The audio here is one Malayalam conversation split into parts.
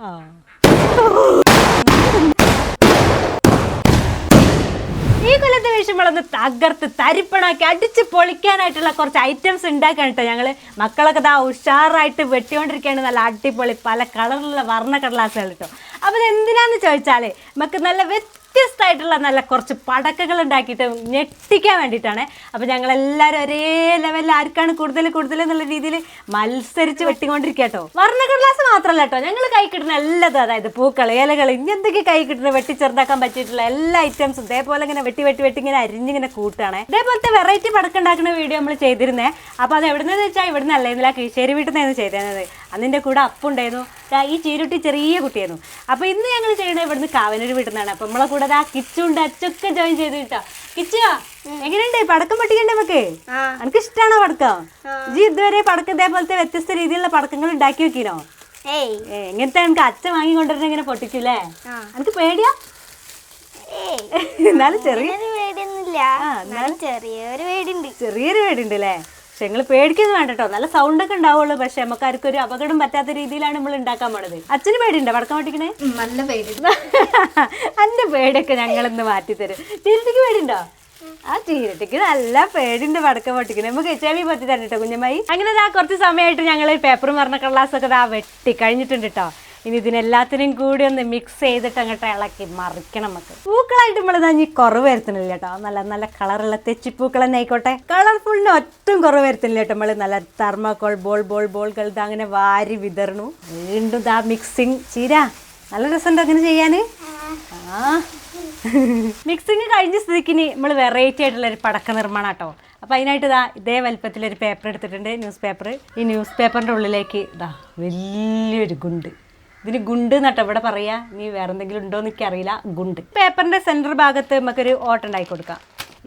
ഈ കൊല്ലത്തെ വിഷയങ്ങളൊന്ന് തകർത്ത് തരിപ്പണാക്കി അടിച്ച് പൊളിക്കാനായിട്ടുള്ള കുറച്ച് ഐറ്റംസ് ഉണ്ടാക്കാൻ കേട്ടോ ഞങ്ങൾ. മക്കളൊക്കെ ദാ ഉഷാറായിട്ട് വെട്ടിക്കൊണ്ടിരിക്കുകയാണ്. നല്ല അടിപൊളി പല കളറിലുള്ള വർണ കടലാസുകൾ കേട്ടോ അപ്പോൾ എന്തിനാന്ന് ചോദിച്ചാൽ നമുക്ക് നല്ല വ്യത്യസ്തമായിട്ടുള്ള നല്ല കുറച്ച് പടക്കങ്ങൾ ഉണ്ടാക്കിയിട്ട് ഞെട്ടിക്കാൻ വേണ്ടിയിട്ടാണ്. അപ്പോൾ ഞങ്ങളെല്ലാവരും ഒരേ ലെവലിൽ ആർക്കാണ് കൂടുതൽ കൂടുതൽ എന്നുള്ള രീതിയിൽ മത്സരിച്ച് വെട്ടിക്കൊണ്ടിരിക്കുക കേട്ടോ. വർണ കടലാസ് മാത്രമല്ല കേട്ടോ ഞങ്ങൾ കൈ കിട്ടുന്ന എല്ലാതും അതായത് പൂക്കൾ ഇലകൾ ഇനി എന്തൊക്കെ കൈ കിട്ടുന്ന വെട്ടി ചെറുതാക്കാൻ പറ്റിയിട്ടുള്ള എല്ലാ ഐറ്റംസും ഇതേപോലെ ഇങ്ങനെ വെട്ടി വെട്ടി വെട്ടി ഇങ്ങനെ അരിഞ്ഞിങ്ങനെ കൂട്ടാണ് ഇതേപോലത്തെ വെറൈറ്റി പടക്കം ഉണ്ടാക്കുന്ന വീഡിയോ നമ്മൾ ചെയ്തിരുന്നേ. അപ്പോൾ അത് എവിടെ നിന്ന് വെച്ചാൽ ഇവിടെ നിന്നല്ല ഇന്നലെ കീശേരി വീട്ടിൽ നിന്നായിരുന്നു ചെയ്തിരുന്നത് അതിന്റെ കൂടെ അപ്പുണ്ടായിരുന്നു. ഈ ചീരുട്ടി ചെറിയ കുട്ടിയായിരുന്നു. അപ്പോൾ ഇന്ന് ഞങ്ങൾ ചെയ്യണത് ഇവിടുന്ന് കാവനൂർ വീട്ടിൽ നിന്നാണ് അപ്പോൾ നമ്മളെ കൂടെ ആ കിച്ചുണ്ട് അച്ചൊക്കെ ജോയിൻ ചെയ്ത് കിട്ടോ. കിച്ചുവാ എങ്ങനെയുണ്ട്? പടക്കം പൊട്ടിക്കണ്ടേ നമുക്ക്? എനിക്ക് ഇഷ്ടമാണോ പടക്കം? ജി ഇതുവരെ പടക്കം ഇതേപോലത്തെ വ്യത്യസ്ത രീതിയിലുള്ള പടക്കങ്ങൾ ഉണ്ടാക്കി വെക്കിനോ എങ്ങനത്തെ എനിക്ക് അച്ഛൻ വാങ്ങി കൊണ്ടുവരുന്ന ഇങ്ങനെ പൊട്ടിക്കൂലേ എനിക്ക് പേടിയാ? എന്നാലും ചെറിയ ചെറിയൊരു പേടിയുണ്ട്. ചെറിയൊരു പേടിയുണ്ട് അല്ലേ പക്ഷെ നിങ്ങൾ പേടിക്കുന്നത് വേണ്ട കേട്ടോ. നല്ല സൗണ്ട് ഒക്കെ ഉണ്ടാവുള്ളൂ. പക്ഷെ നമുക്ക് ആർക്കും ഒരു അപകടം പറ്റാത്ത രീതിയിലാണ് നമ്മൾ ഉണ്ടാക്കാൻ പോണത്. അച്ഛന് പേടിയുണ്ടോ? വടക്കം പൊട്ടിക്കണേ? നല്ല പേടി. അന്റെ പേടിയൊക്കെ ഞങ്ങളിന്ന് മാറ്റി തരും ചീരട്ടിക്ക് പേടിയുണ്ടോ? ആ ചീരട്ടിക്ക് നല്ല പേടിയുണ്ട് വടക്കം പൊട്ടിക്കണേ. നമുക്ക് എച്ച് ഐ വി പറ്റി തന്നെ കേട്ടോ കുഞ്ഞമ്മായി. അങ്ങനെ ദാ കുറച്ച് സമയമായിട്ട് ഞങ്ങൾ പേപ്പർ മറന്ന കള്ളാസൊക്കെ ദാ വെട്ടി കഴിഞ്ഞിട്ടുണ്ട് കേട്ടോ. ഇനി ഇതിനെല്ലാത്തിനും കൂടി ഒന്ന് മിക്സ് ചെയ്തിട്ട് അങ്ങോട്ട് ഇളക്കി മറിക്കണം നമുക്ക്. പൂക്കളായിട്ട് നമ്മൾ ഇതാ ഇനി കുറവ് വരുത്തണില്ല കേട്ടോ. നല്ല നല്ല കളറുള്ള തെച്ചിപ്പൂക്കൾ തന്നെ ആയിക്കോട്ടെ. കളർഫുള്ളിന് ഒട്ടും കുറവ് വരുത്തണില്ല കേട്ടോ നമ്മൾ നല്ല തെർമാക്കോൾ ബോൾ ബോൾ ബോളുകൾ കളിത് അങ്ങനെ വാരി വിതറണു വീണ്ടും ഇതാ മിക്സിങ് ചീര നല്ല രസമുണ്ടോ അങ്ങനെ ചെയ്യാന്? ആ. മിക്സിങ് കഴിഞ്ഞ സ്ഥിതിക്ക് ഇനി നമ്മൾ വെറൈറ്റി ആയിട്ടുള്ള ഒരു പടക്ക നിർമ്മാണം കേട്ടോ അപ്പോൾ അതിനായിട്ട് ഇതാ ഇതേ വലിപ്പത്തിലൊരു പേപ്പർ എടുത്തിട്ടുണ്ട് ന്യൂസ് പേപ്പർ ഈ ന്യൂസ് പേപ്പറിന്റെ ഉള്ളിലേക്ക് ഇതാ വലിയൊരു ഗുണ്ട്. ഇതിന് ഗുണ്ട് എന്നിട്ട് ഇവിടെ പറയാ. നീ വേറെ എന്തെങ്കിലും ഉണ്ടോ എന്ന് എനിക്കറിയില്ല. ഗുണ്ട്. പേപ്പറിന്റെ സെന്റർ ഭാഗത്ത് നമുക്കൊരു ഓട്ടം ഉണ്ടാക്കി കൊടുക്കാം.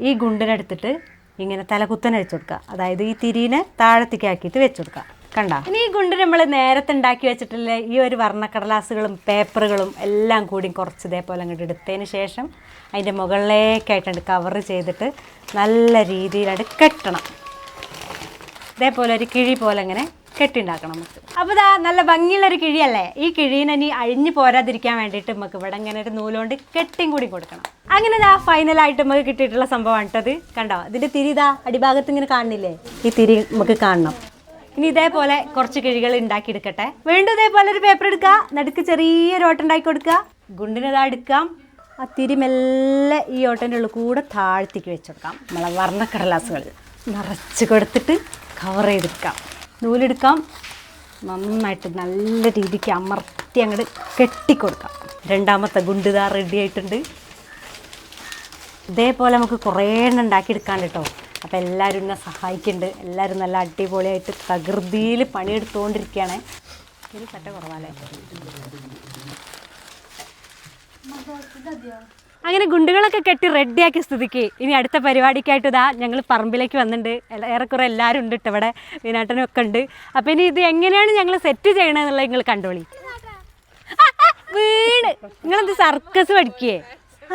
ഈ ഗുണ്ടിനെടുത്തിട്ട് ഇങ്ങനെ തലകുത്തനെ വെച്ച് കൊടുക്കുക അതായത് ഈ തിരിനെ താഴത്തേക്ക് ആക്കിയിട്ട് വെച്ച് കൊടുക്കുക കണ്ട? ഇനി ഈ ഗുണ്ട് നമ്മൾ നേരത്തെ ഉണ്ടാക്കി വെച്ചിട്ടുള്ള ഈ ഒരു വർണക്കടലാസുകളും പേപ്പറുകളും എല്ലാം കൂടി കുറച്ച് ഇതേപോലെ അങ്ങോട്ട് എടുത്തതിന് ശേഷം അതിന്റെ മുകളിലേക്കായിട്ടുണ്ട് കവർ ചെയ്തിട്ട് നല്ല രീതിയിലായിട്ട് കെട്ടണം ഇതേപോലെ ഒരു കിഴി പോലെ ഇങ്ങനെ കെട്ടിണ്ടാക്കണം നമുക്ക്. അപ്പോൾ ഇതാ നല്ല ഭംഗിയുള്ള ഒരു കിഴിയല്ലേ? ഈ കിഴീനെ ഇനി അഴിഞ്ഞു പോരാതിരിക്കാൻ വേണ്ടിയിട്ട് നമുക്ക് ഇവിടെ ഇങ്ങനെ ഒരു നൂലുകൊണ്ട് കെട്ടിയും കൂടി കൊടുക്കണം. അങ്ങനെ ഇതാ ഫൈനലായിട്ട് നമുക്ക് കിട്ടിയിട്ടുള്ള സംഭവമാണ് കേട്ടത് കണ്ടോ? ഇതിന്റെ തിരി ഇതാ അടിഭാഗത്ത് ഇങ്ങനെ കാണുന്നില്ലേ? ഈ തിരി നമുക്ക് കാണണം. ഇനി ഇതേപോലെ കുറച്ച് കിഴികൾ ഉണ്ടാക്കിയെടുക്കട്ടെ വീണ്ടും ഇതേപോലെ ഒരു പേപ്പർ എടുക്കുക നടുക്ക് ചെറിയൊരു ഓട്ടം ഉണ്ടാക്കി കൊടുക്കുക ഗുണ്ടിനതാ എടുക്കാം. ആ തിരി മെല്ലെ ഈ ഓട്ടന്റെ ഉള്ളിൽ കൂടെ താഴ്ത്തിക്ക് വെച്ചെടുക്കാം നമ്മളെ വർണക്കടലാസുകൾ നിറച്ച് കൊടുത്തിട്ട് കവർ ചെയ്തെടുക്കാം. നൂലെടുക്കാം. നന്നായിട്ട് നല്ല രീതിക്ക് അമർത്തി അങ്ങോട്ട് കെട്ടിക്കൊടുക്കാം. രണ്ടാമത്തെ ഗുണ്ടിതാ റെഡി ആയിട്ടുണ്ട്. ഇതേപോലെ നമുക്ക് കുറേ എണ്ണം ഉണ്ടാക്കിയെടുക്കാൻ കേട്ടോ. അപ്പോൾ എല്ലാവരും എന്നെ സഹായിക്കുന്നുണ്ട്. എല്ലാവരും നല്ല അടിപൊളിയായിട്ട് തകൃതിയിൽ പണിയെടുത്തുകൊണ്ടിരിക്കുകയാണ് ഒരു പറ്റ കുറവാല്ലേ? അങ്ങനെ ഗുണ്ടുകളൊക്കെ കെട്ടി റെഡിയാക്കിയ സ്ഥിതിക്ക്. ഇനി അടുത്ത പരിപാടിക്കായിട്ട് ഇതാ ഞങ്ങൾ പറമ്പിലേക്ക് വന്നിട്ടുണ്ട് ഏറെക്കുറെ എല്ലാവരും ഉണ്ട് കേട്ടോ ഇവിടെ. വീനാട്ടനും ഒക്കെ ഉണ്ട്. അപ്പം ഇനി ഇത് എങ്ങനെയാണ് ഞങ്ങൾ സെറ്റ് ചെയ്യണമെന്നുള്ളത് നിങ്ങൾ കണ്ടോളി. വീണ്. നിങ്ങളെന്ത് സർക്കസ് പഠിക്കേ?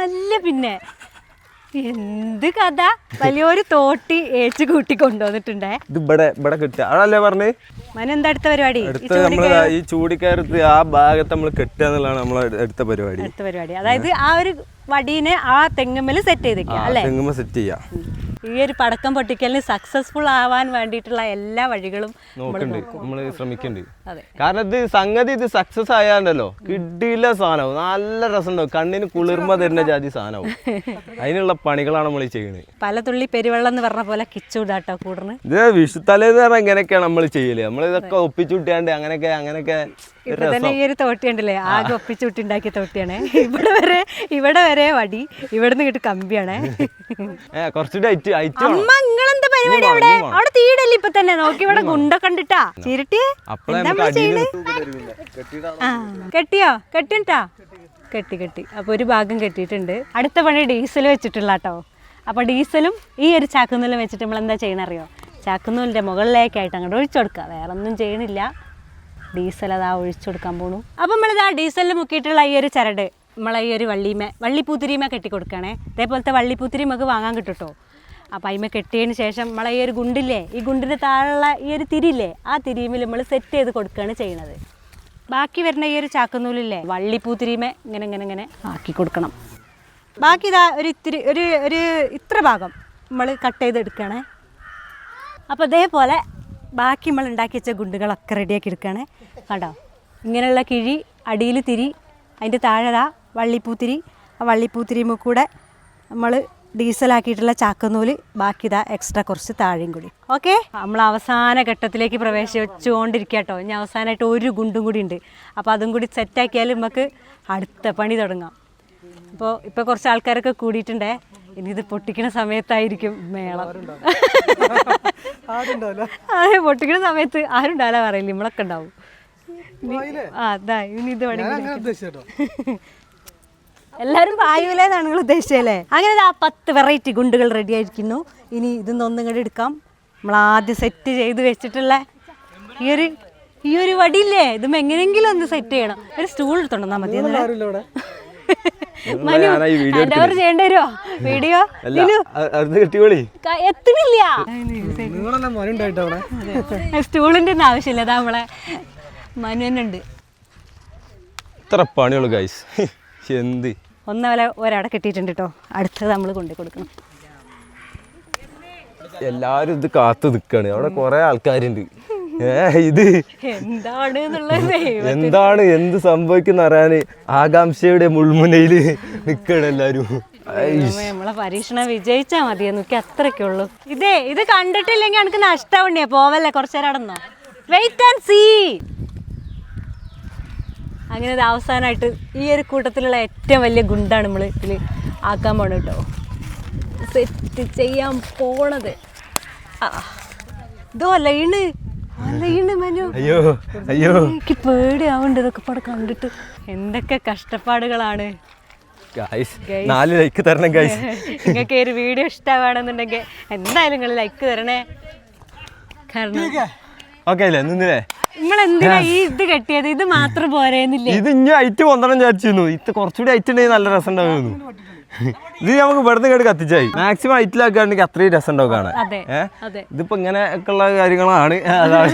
അല്ല പിന്നെ. എന്ത് കഥ? വലിയൊരു തോട്ടി ഏച്ചു കൂട്ടി കൊണ്ടുവന്നിട്ടുണ്ടേ. ഇത് ഇവിടെ ഇവിടെ കിട്ടുക. അതല്ലേ പറഞ്ഞ്? മന എന്താ അടുത്ത പരിപാടി? അടുത്ത നമ്മൾ ഈ ചൂടിക്കയറത്ത് ആ ഭാഗത്ത് നമ്മൾ കെട്ടുക എന്നുള്ളതാണ് നമ്മളെ അടുത്ത പരിപാടി. അടുത്ത പരിപാടി. അതായത് ആ ഒരു വടീനെ ആ തെങ്ങുമ്മൽ സെറ്റ് ചെയ്തേക്കുക അല്ലേ? സെറ്റ് ചെയ്യാം. ഈ ഒരു പടക്കം പൊട്ടിക്കലിന് സക്സസ്ഫുൾ ആവാൻ വേണ്ടിയിട്ടുള്ള എല്ലാ വഴികളും നോക്കുന്നുണ്ട് നമ്മൾ ശ്രമിക്കുന്നുണ്ട് കാരണം ഇത് സംഗതി ഇത് സക്സസ് ആയാണ്ടല്ലോ കിട്ടിയില്ല സാധനവും. നല്ല രസമുണ്ടാവും കണ്ണിന് കുളിർമ തരുന്ന ജാതി സാധനവും. അതിനുള്ള പണികളാണ് നമ്മൾ ചെയ്യുന്നത് പല തുള്ളി പെരുവെള്ളം എന്ന് പറഞ്ഞ പോലെ കിച്ചൂടാട്ടോ കൂടണ്. ഇത് വിഷുത്തലേന്ന് പറഞ്ഞാൽ ഇങ്ങനെയൊക്കെയാണ് നമ്മൾ ചെയ്യൽ. നമ്മൾ ഇതൊക്കെ ഒപ്പിച്ചുവിട്ടാണ്ട് അങ്ങനെയൊക്കെ അങ്ങനെയൊക്കെ ഇപ്പൊ തന്നെ ഈ ഒരു തോട്ടി ഉണ്ടല്ലേ ആകെ ഒപ്പിച്ചുട്ടി ഉണ്ടാക്കിയ തോട്ടിയാണ്. ഇവിടെ വരെ ഇവിടെ വരെ വടി. ഇവിടെ നിന്ന് കിട്ടി കമ്പിയാണ് അമ്മ നിങ്ങളെന്താ പരിപാടി അവിടെ? അവിടെ തീടല്ലേ ഇപ്പൊ തന്നെ? നോക്കി ഇവിടെ ഗുണ്ട കണ്ടിട്ടാ. ചിരട്ടി എന്താ ചെയ്യണേ? കെട്ടിയോ? കെട്ടിട്ടാ കെട്ടി കെട്ടി. അപ്പോൾ ഒരു ഭാഗം കെട്ടിയിട്ടുണ്ട്. അടുത്ത പണി ഡീസൽ വെച്ചിട്ടുള്ള കേട്ടോ അപ്പോൾ ഡീസലും ഈ ഒരു ചാക്കുന്നൂലും വെച്ചിട്ട് നമ്മൾ എന്താ ചെയ്യണറിയോ? ചാക്കുന്നൂലിന്റെ മുകളിലേക്കായിട്ട് അങ്ങോട്ട് ഒഴിച്ചു കൊടുക്കുക. വേറെ ഒന്നും ചെയ്യണില്ല. ഡീസൽ അതാ ഒഴിച്ചു കൊടുക്കാൻ പോണു. അപ്പം നമ്മളിതാ ഡീസലിൽ മുക്കിയിട്ടുള്ള ഈ ഒരു ചരട് നമ്മളെ ഈ ഒരു വള്ളിമ വള്ളിപ്പൂത്തിരിമ കെട്ടി കൊടുക്കണേ അതേപോലത്തെ വള്ളിപ്പൂത്തിരി നമുക്ക് വാങ്ങാൻ കിട്ടും കേട്ടോ അപ്പം അതിമ കെട്ടിയതിന് ശേഷം നമ്മളെ ഈ ഒരു ഗുണ്ടില്ലേ ഈ ഗുണ്ടിന്റെ താഴെയുള്ള ഈ ഒരു തിരിയില്ലേ ആ തിരിയുമിൽ നമ്മൾ സെറ്റ് ചെയ്ത് കൊടുക്കുകയാണ് ചെയ്യണത്. ബാക്കി വരുന്ന ഈ ഒരു ചാക്കുന്നൂലില്ലേ വള്ളിപ്പൂത്തിരിമേ ഇങ്ങനെ ഇങ്ങനെ ഇങ്ങനെ ആക്കി കൊടുക്കണം. ബാക്കി ഇതാ ഒരു ഇത്തിരി ഒരു ഒരു ഇത്ര ഭാഗം നമ്മൾ കട്ട് ചെയ്തെടുക്കണേ. അപ്പോൾ ഇതേപോലെ ബാക്കി നമ്മൾ ഉണ്ടാക്കി വെച്ച ഗുണ്ടുകളൊക്കെ റെഡിയാക്കി എടുക്കുകയാണ്. കണ്ടോ? ഇങ്ങനെയുള്ള കിഴി അടിയിൽ തിരി അതിന്റെ താഴെതാ വള്ളിപ്പൂത്തിരി. ആ വള്ളിപ്പൂത്തിരിയുമ്പോൾ കൂടെ നമ്മൾ ഡീസലാക്കിയിട്ടുള്ള ചാക്കനൂൽ ബാക്കി ഇതാ എക്സ്ട്രാ കുറച്ച് താഴെയും കൂടി. ഓക്കെ? നമ്മൾ അവസാന ഘട്ടത്തിലേക്ക് പ്രവേശിച്ചുകൊണ്ടിരിക്കുക കേട്ടോ ഇനി അവസാനമായിട്ട് ഒരു ഗുണ്ടും കൂടി ഉണ്ട്. അപ്പോൾ അതും കൂടി സെറ്റാക്കിയാൽ നമുക്ക് അടുത്ത പണി തുടങ്ങാം. അപ്പോൾ ഇപ്പോൾ കുറച്ച് ആൾക്കാരൊക്കെ കൂടിയിട്ടുണ്ടേ. ഇനി ഇത് പൊട്ടിക്കുന്ന സമയത്തായിരിക്കും മേളം. അതെ പൊട്ടിക്കുന്ന സമയത്ത് ആരും ഉണ്ടാവില്ല പറയില്ല നമ്മളൊക്കെ ഉണ്ടാവും അതാ ഇനി ഇത് വേണമെങ്കിൽ എല്ലാവരും പായുവിലേതാണ് നിങ്ങൾ ഉദ്ദേശിച്ചല്ലേ അങ്ങനെ ആ പത്ത് വെറൈറ്റി ഗുണ്ടുകൾ റെഡി ആയിരിക്കുന്നു. ഇനി ഇത് ഒന്നും കൂടെ എടുക്കാം. നമ്മൾ ആദ്യം സെറ്റ് ചെയ്ത് വെച്ചിട്ടുള്ള ഈ ഒരു ഈ ഒരു വടിയില്ലേ? ഇതും എങ്ങനെയെങ്കിലും ഒന്ന് സെറ്റ് ചെയ്യണം. ഒരു സ്റ്റൂൾ എടുത്തോണ്ടാ മതി എന്നല്ലേ? മനു ഞാനാ ഈ വീഡിയോ ഹാൻഡ് ഓവർ ചെയ്യേണ്ടി വരുമോ വീഡിയോ? എത്തുന്നില്ല. സ്റ്റൂളിന്റെ ഒന്നും ആവശ്യമില്ല. അതാ നമ്മളെ മനു തന്നെ ഇത്ര പണിയുള്ളൂ ഗൈസ് എന്ത്? ഒന്നവലെ ഒരാടെ കിട്ടിയിട്ടുണ്ട് കേട്ടോ അടുത്തത് നമ്മൾ കൊണ്ടു കൊടുക്കണം. എല്ലാരും ഇത് കാത്തു നിക്കാണ്. അവിടെ കൊറേ ആൾക്കാരുണ്ട്. ഏ ഇത് എന്താണ്. എന്താണ് എന്ത് സംഭവിക്കുന്ന അറിയാന് ആകാംക്ഷയുടെ മുൾമുനയിൽ നിക്കണ എല്ലാരും നമ്മളെ പരീക്ഷണം വിജയിച്ചാ മതി എനിക്ക് അത്രയ്ക്കേ ഉള്ളൂ. ഇതേ ഇത് കണ്ടിട്ടില്ലെങ്കിൽ എനിക്ക് നഷ്ടമുണ്ടേ. പോവല്ലേ കുറച്ചേരം അടന്നോ വെയിറ്റ് ആൻഡ് സീ അങ്ങനെ ഇത് അവസാനമായിട്ട് ഈ ഒരു കൂട്ടത്തിലുള്ള ഏറ്റവും വലിയ ഗുണ്ടാണ് നമ്മൾ ഇതിൽ ആക്കാൻ പോണ കേട്ടോ. സെറ്റ് ചെയ്യാൻ പോണത്. ആ ഇതോ ലൈണ് ലൈണ് മനു അയ്യോ അയ്യോ. എനിക്ക് പേടിയാവുണ്ട് ഇതൊക്കെ പടം കണ്ടിട്ട്. എന്തൊക്കെ കഷ്ടപ്പാടുകളാണ്. നാല് ലൈക്ക് തരണം ഗൈസ് നിങ്ങൾക്ക് ഈ ഒരു വീഡിയോ ഇഷ്ടമാണെന്നുണ്ടെങ്കിൽ എന്തായാലും നിങ്ങൾ ലൈക്ക് തരണേ. കാരണം ഓക്കെ അല്ലേ നിന്നില്ലേ? നമ്മൾ എന്തിനാ ഈ ഇത് കെട്ടിയത്? ഇത് മാത്രം പോരേന്നില്ലേ? ഇത് ഇനി ഐറ്റ് കൊണ്ടണം വിചാരിച്ചിരുന്നു. ഇത് കുറച്ചുകൂടി ഐറ്റ് ഉണ്ടെങ്കിൽ നല്ല രസം ഉണ്ടാവുന്നു ഇത് നമുക്ക് ഇവിടുന്ന് കേട്ട് കത്തിച്ചായി. മാക്സിമം ഐറ്റിലാക്കുകയാണെങ്കിൽ അത്രയും രസം ഉണ്ടാവും കാണാൻ ഇതിപ്പോ ഇങ്ങനെ ഒക്കെ ഉള്ള കാര്യങ്ങളാണ്. അതാണ്.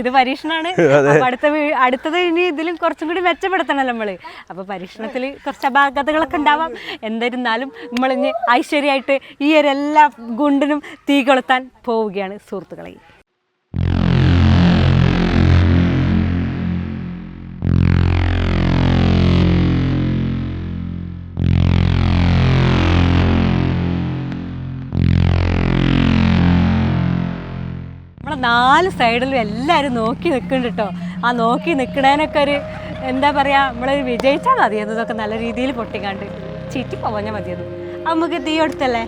ഇത് പരീക്ഷണമാണ് അടുത്ത അടുത്തത് ഇനി ഇതിലും കുറച്ചും കൂടി മെച്ചപ്പെടുത്തണം നമ്മൾ. അപ്പൊ പരീക്ഷണത്തിൽ കുറച്ച് അപാകതകളൊക്കെ ഉണ്ടാവാം. എന്നിരുന്നാലും നമ്മൾ ഇനി ഐശ്വര്യമായിട്ട് ഈ ഒരു എല്ലാ ഗുണ്ടിനും തീ കൊളുത്താൻ പോവുകയാണ് സുഹൃത്തുക്കളെ. നാല് സൈഡിലും എല്ലാവരും നോക്കി നിൽക്കുന്നുണ്ട് കേട്ടോ ആ നോക്കി നിൽക്കണേനൊക്കെ ഒരു എന്താ പറയുക നമ്മളൊരു വിജയിച്ചാൽ മതിയെന്ന് ഇതൊക്കെ നല്ല രീതിയിൽ പൊട്ടിക്കാണ്ട്. ചീറ്റി പോഞ്ഞാൽ മതിയെന്ന്. നമുക്ക് തീ കൊടുത്തല്ലേ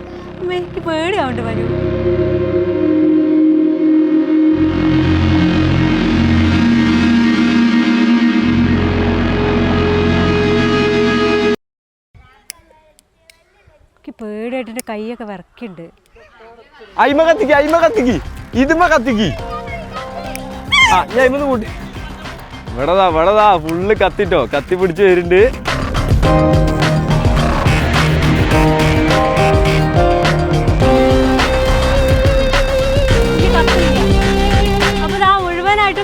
എനിക്ക് പേടിയാവുണ്ട് വരൂ. പേടിയായിട്ട് കൈയൊക്കെ വിറക്കുന്നുണ്ട് അയിമ കത്തിക്ക് അയിമ കത്തിക്ക്. ഇതുമ കത്തിക്ക്. ആ ഞാൻ ഇമ്മന്ന് കൂട്ടി. ഇവിടെതാ ഇവിടെതാ ഫുള്ള് കത്തിട്ടോ. കത്തി പിടിച്ച് വരുന്നുണ്ട്. അപ്പൊ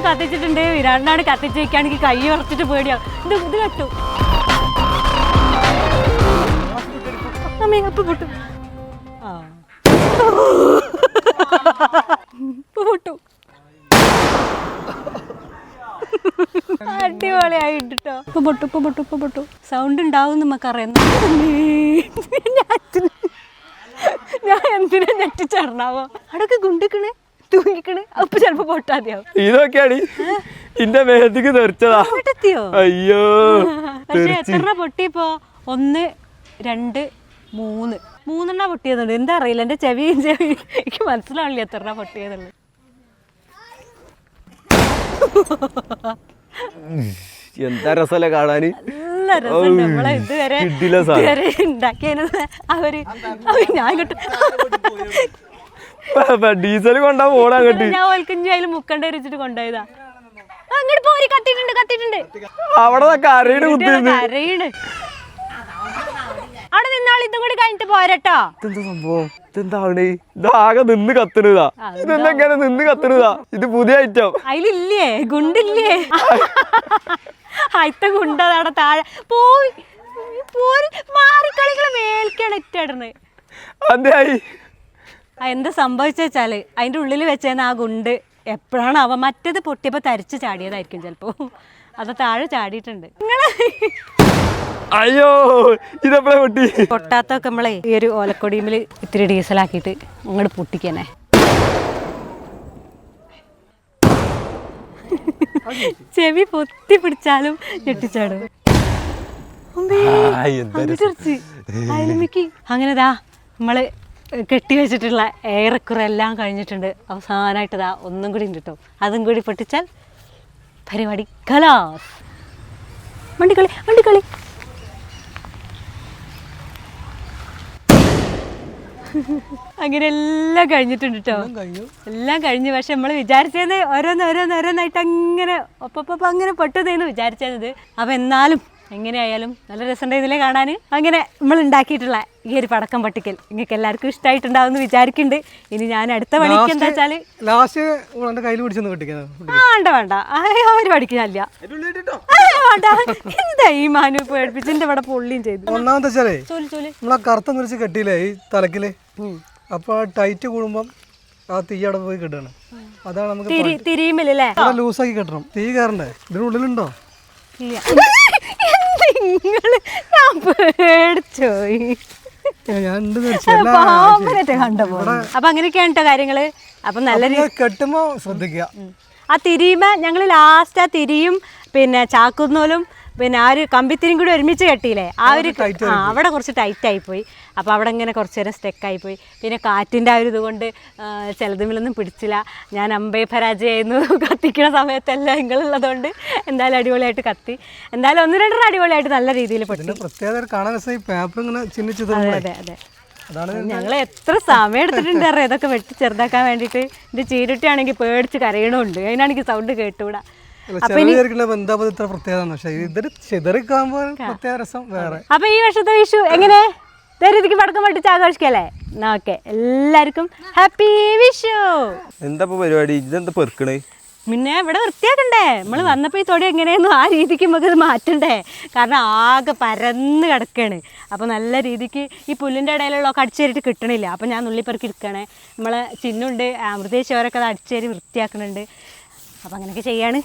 കത്തിച്ചിട്ടുണ്ട്. വിരാടിനാട് കത്തിച്ച് വെക്കുകയാണെങ്കിൽ കൈ ഉറച്ചിട്ട് പേടിയാവും. ഇത് ഇത് കെട്ടു അമ്മേ അപ്പൊ പൊട്ടു ആ ഇപ്പൊ പൊട്ടു അടിപൊളിയായിട്ടോ ഇപ്പൊ പൊട്ടു ഇപ്പൊ പൊട്ടു ഇപ്പൊ പൊട്ടു. സൗണ്ട് ഉണ്ടാവും നമുക്കറിയാം ഞാൻ എന്തിനാ- ഞെട്ടിച്ചേർന്നാവോ അവിടൊക്കെ ഗുണ്ടിക്കണ് തൂങ്ങിക്കണ് അപ്പൊ ചെലപ്പോ പൊട്ടാതെയാവും ഇതൊക്കെയാണ് ഇന്റെ മേത്തേക്ക് തെറിച്ചതാ. അയ്യോ പക്ഷെ എത്ര പൊട്ടിയപ്പോ? ഒന്ന് രണ്ട് മൂന്ന്. മൂന്നെണ്ണ പൊട്ടിയതുണ്ട്. എന്താ അറിയില്ല. എന്റെ ചെവിയും ചെവി. എനിക്ക് മനസ്സിലാവില്ല എത്ര പൊട്ടിയതുള്ളു എന്താ രസമല്ലേ കാണാൻ? നല്ല രസമുണ്ട്. നമ്മളെ ഇതുവരെ സാധനം. അവർ അവർ ഞാൻ കിട്ടും ഡീസൽ കൊണ്ടാ പോടാ അങ്ങോട്ട്. ഞാൻ ഓൽക്കുഞ്ഞു അതിൽ മുക്കണ്ട വെച്ചിട്ട് കൊണ്ടുപോയതാ. അങ്ങോട്ട് പോരി കത്തിയിട്ടുണ്ട് കത്തിയിട്ടുണ്ട്. അവിടെ കരയുടെ കുത്തിരുന്ന് കരയിണ്. അവിടെ നിന്നാൾ ഇതും കൂടി കഴിഞ്ഞിട്ട് പോരട്ടോ. ഇതെന്താ സംഭവം? ഇതാകെ നിന്ന് കത്തണതാ നിന്ന് കത്തണതാ ഇത് പുതിയ ഐറ്റം അതിലില്ലേ? ഗുണ്ടില്ലേ? അയിത്ത ഗുണ്ടതാണ് താഴെ. പോയി. പോരി. മാറിക്കളികളെ മേൽക്കാണ് ഇട്ടിടുന്നത്. എന്താ സംഭവിച്ചാൽ അതിന്റെ ഉള്ളിൽ വെച്ചേന്ന് ആ ഗുണ്ട് എപ്പോഴാണ് അവ മറ്റേത് പൊട്ടിയപ്പോൾ തരിച്ച് ചാടിയതായിരിക്കും ചിലപ്പോൾ അത് താഴെ ചാടിയിട്ടുണ്ട്. നിങ്ങൾ അയ്യോ ഇതെപ്പോഴാ പൊട്ടി? പൊട്ടാത്തൊക്കെ നമ്മളെ ഈ ഒരു ഓലക്കൊടിയുമ്മിൽ ഇത്തിരി ഡീസലാക്കിയിട്ട് അങ്ങോട്ട് പൊട്ടിക്കന്നെ. ചെവി പൊത്തി പിടിച്ചാലും ഞെട്ടിച്ചാടും. അങ്ങനെതാ നമ്മൾ കെട്ടി വെച്ചിട്ടുള്ള ഏറെക്കുറെ എല്ലാം കഴിഞ്ഞിട്ടുണ്ട്. അവസാനമായിട്ട് ദാ ഒന്നും കൂടി ഉണ്ട് കേട്ടോ അതും കൂടി പൊട്ടിച്ചാൽ പരിപാടി കലാസ് വണ്ടിക്കളി വണ്ടിക്കളി. അങ്ങനെ എല്ലാം കഴിഞ്ഞിട്ടുണ്ട് കേട്ടോ എല്ലാം കഴിഞ്ഞു. പക്ഷെ നമ്മൾ വിചാരിച്ചത് ഓരോന്ന് ഓരോന്ന് ഓരോന്നായിട്ട് അങ്ങനെ ഒപ്പം അങ്ങനെ പൊട്ടുന്നതെന്ന് വിചാരിച്ചത് അപ്പം എന്നാലും എങ്ങനെയായാലും നല്ല രസമുണ്ടായിരുന്നില്ലേ കാണാൻ. അങ്ങനെ നമ്മൾ ഉണ്ടാക്കിയിട്ടുള്ള ഈ ഒരു പടക്കം പട്ടിക്കൽ നിങ്ങൾക്ക് എല്ലാവർക്കും ഇഷ്ടമായിട്ടുണ്ടാവുമെന്ന് വിചാരിക്കുന്നുണ്ട്. ഇനി ഞാൻ അടുത്ത പണിക്ക് എന്താ വെച്ചാൽ ലാസ്റ്റ് കയ്യിൽ പിടിച്ചൊന്ന് ആ വേണ്ട വേണ്ട. ആ ഒരു പഠിക്കാനില്ല വേണ്ട. എന്താ ഈ മാനു പേടിപ്പിച്ചിന്റെ ഇവിടെ പൊള്ളിയും ചെയ്തു. ഒന്നാമത്തെ വെച്ചാലേ ചോലി ചോലി. നമ്മളാ കറുത്ത മുറിച്ച് കെട്ടിയില്ലേ ഈ തലക്കിൽ? അപ്പൊ ആ ടൈറ്റ് കൂടുമ്പം ആ തീ അവിടെ പോയി കെട്ടണം അതാണ് നമുക്ക് തിരി തിരിയുമില്ലല്ലേ ഇവിടെ ലൂസാക്കി കെട്ടണം. തീ കയറണ്ടേ? ഇതിനുള്ളിലുണ്ടോ? ഇല്ല. നിങ്ങൾ ഞാൻ പേടിച്ചോയി കണ്ടപ്പോ അപ്പൊ അങ്ങനെയൊക്കെയാണ് കേട്ടോ കാര്യങ്ങൾ. അപ്പൊ നല്ല കെട്ടുമ്പോ ശ്രദ്ധിക്കുക. ആ തിരിയുമ്പോ ഞങ്ങൾ ലാസ്റ്റ് ആ തിരിയും പിന്നെ ചാക്കുന്നോലും പിന്നെ ആ ഒരു കമ്പിത്തിരിയും കൂടി ഒരുമിച്ച് കെട്ടിയില്ലേ? ആ ഒരു അവിടെ കുറച്ച് ടൈറ്റ് ആയിപ്പോയി. അപ്പോൾ അവിടെ ഇങ്ങനെ കുറച്ച് നേരം സ്റ്റെക്കായി പോയി പിന്നെ കാറ്റിന്റെ ആ ഒരു ഇതുകൊണ്ട് ചിലതുമില്ലൊന്നും പിടിച്ചില്ല. ഞാൻ അമ്പേ പരാജയമായിരുന്നു കത്തിക്കുന്ന സമയത്തെല്ലാം നിങ്ങളുള്ളതുകൊണ്ട് എന്തായാലും അടിപൊളിയായിട്ട് കത്തി. എന്തായാലും ഒന്ന് രണ്ടെണ്ണം അടിപൊളിയായിട്ട് നല്ല രീതിയിൽ പൊട്ടി. ഇതിന്റെ പ്രത്യേകത കാണാൻ പേപ്പർ ഇങ്ങനെ ചിഹ്നിച്ചത് അതെ അതെ ഞങ്ങൾ എത്ര സമയം എടുത്തിട്ടുണ്ട് അറിയാം? ഇതൊക്കെ വെട്ടി ചെറുതാക്കാൻ വേണ്ടിയിട്ട്. ഇത് ചീരുട്ടിയാണെങ്കിൽ പേടിച്ച് കരയണമുണ്ട് അതിനാണെങ്കിൽ സൗണ്ട് കേട്ടുകൂടാ അപ്പൊ ഈ വർഷത്തെ വിഷു എങ്ങനെ? ഇതേ രീതിക്ക് പടക്കം പൊട്ടിച്ച് ആഘോഷിക്കല്ലേ? ഓക്കെ. എല്ലാവർക്കും ഹാപ്പി വിഷു. എന്താ പരിപാടി? ഇതെന്താ പെറുക്കണേ? പിന്നെ ഇവിടെ വൃത്തിയാക്കണ്ടേ. നമ്മൾ വന്നപ്പോൾ ഈ തൊടി എങ്ങനെയായിരുന്നു ആ രീതിക്ക് നമുക്ക് ഇത് മാറ്റണ്ടേ. കാരണം ആകെ പരന്ന് കിടക്കാണ്. അപ്പോൾ നല്ല രീതിക്ക് ഈ പുല്ലിന്റെ ഇടയിലുള്ളതൊക്കെ അടിച്ചേരിട്ട് കിട്ടണില്ല. അപ്പോൾ ഞാൻ നുള്ളിപ്പെറുക്കി എടുക്കണേ. നമ്മളെ ചിന്നുണ്ട് അമൃതേശ്വരൊക്കെ അത് അടിച്ചേരി വൃത്തിയാക്കണുണ്ട്. അപ്പോൾ അങ്ങനെയൊക്കെ ചെയ്യാണ്.